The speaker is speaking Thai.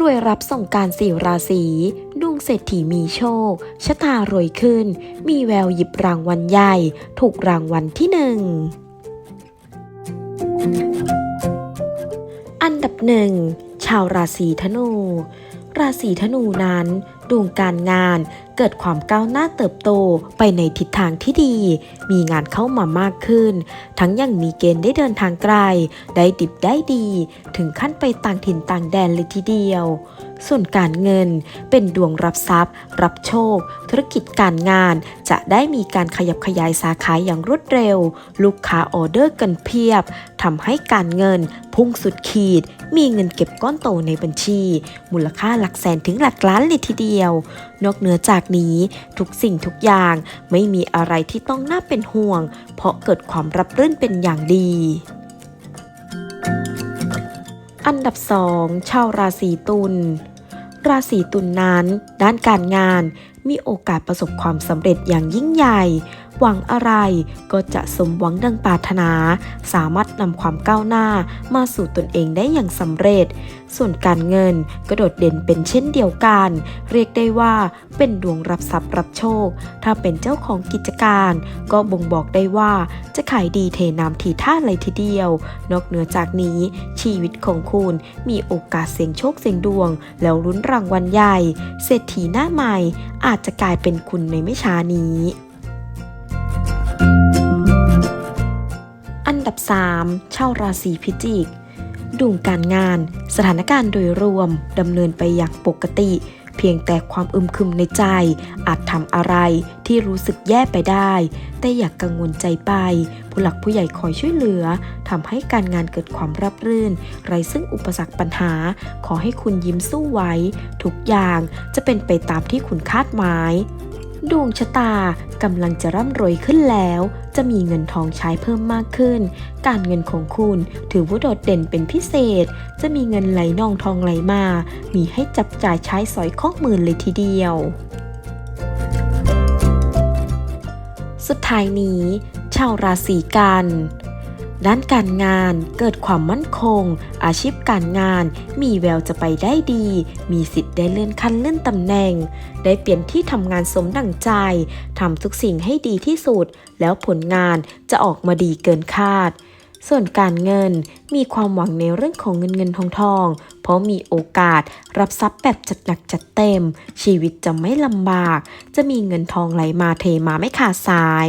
รวยรับส่งการสี่ราศีดวงเศรษฐีมีโชค ชะตารวยขึ้น มีแววหยิบรางวัลใหญ่ ถูกรางวัลที่หนึ่ง อันดับหนึ่ง ชาวราศีธนู ราศีธนูนั้น ดวงการงาน เกิดความก้าวหน้าเติบโตไปในทิศทางที่ดี มีงานเข้ามามากขึ้น ทั้งยังมีเกณฑ์ได้เดินทางไกล ได้ดิบได้ดี ถึงขั้นไปต่างถิ่นต่างแดนเลยทีเดียว ส่วนการเงินเป็นดวงรับทรัพย์ รับโชค ธุรกิจการงาน จะได้มีการขยับขยายสาขาอย่างรวดเร็ว ลูกค้าออเดอร์กันเพียบทำให้การเงินพุ่งสุดขีด มีเงินเก็บก้อนโตในบัญชี มูลค่าหลักแสนถึงหลักล้านเลยทีเดียวนอกเหนือจากนี้ทุกสิ่งทุกอย่างไม่มีอะไรที่ต้องน่าเป็นห่วง เพราะเกิดความรับรื่นเป็นอย่างดี อันดับ2ชาวราศีตุลราศีตุลนนั้น ด้านการงานมีโอกาสประสบความสำเร็จอย่างยิ่งใหญ่ หวังอะไรก็จะสมหวังดังปรารถนา สามารถนำความก้าวหน้ามาสู่ตนเองได้อย่างสำเร็จ ส่วนการเงินก็โดดเด่นเป็นเช่นเดียวกัน เรียกได้ว่าเป็นดวงรับทรัพย์รับโชค ถ้าเป็นเจ้าของกิจการ ก็บ่งบอกได้ว่าจะขายดีเทน้ำทีท่าเลยทีเดียว นอกเหนือจากนี้ชีวิตของคุณมีโอกาสเสี่ยงโชคเสี่ยงดวง แล้วลุ้นรางวัลใหญ่ เศรษฐีหน้าใหม่อาจจะกลายเป็นคุณในไม่ช้านี้ อันดับ 3 เช่าราศีพิจิกดวงการงาน สถานการณ์โดยรวมดำเนินไปอย่างปกติ เพียงแต่ความอึมครึมในใจ อาจทำอะไรที่รู้สึกแย่ไปได้ แต่อย่ากกังวลใจไป ผู้หลักผู้ใหญ่คอยช่วยเหลือทำให้การงานเกิดความรับรื่น ไรซึ่งอุปสรรคปัญหา ขอให้คุณยิ้มสู้ไว้ ทุกอย่างจะเป็นไปตามที่คุณคาดหมาย ดวงชะตากำลังจะร่ำรวยขึ้นแล้ว จะมีเงินทองใช้เพิ่มมากขึ้น การเงินของคุณถือว่าโดดเด่นเป็นพิเศษ จะมีเงินไหลนองทองไหลมา มีให้จับจ่ายใช้สอยข้อมือเลยทีเดียว สุดท้ายนี้ ชาวราศีกัน ด้านการงานเกิดความมั่นคง อาชีพการงาน มีแววจะไปได้ดี มีสิทธิ์ได้เลื่อนขั้นเลื่อนตำแหน่ง ได้เปลี่ยนที่ทำงานสมดังใจทำทุกสิ่งให้ดีที่สุด แล้วผลงานจะออกมาดีเกินคาด ส่วนการเงินมีความหวังในเรื่องของเงินเงินทองทอง เพราะมีโอกาสรับทรัพย์แบบจัดหนักจัดเต็ม ชีวิตจะไม่ลำบาก จะมีเงินทองไหลมาเทมาไม่ขาดสาย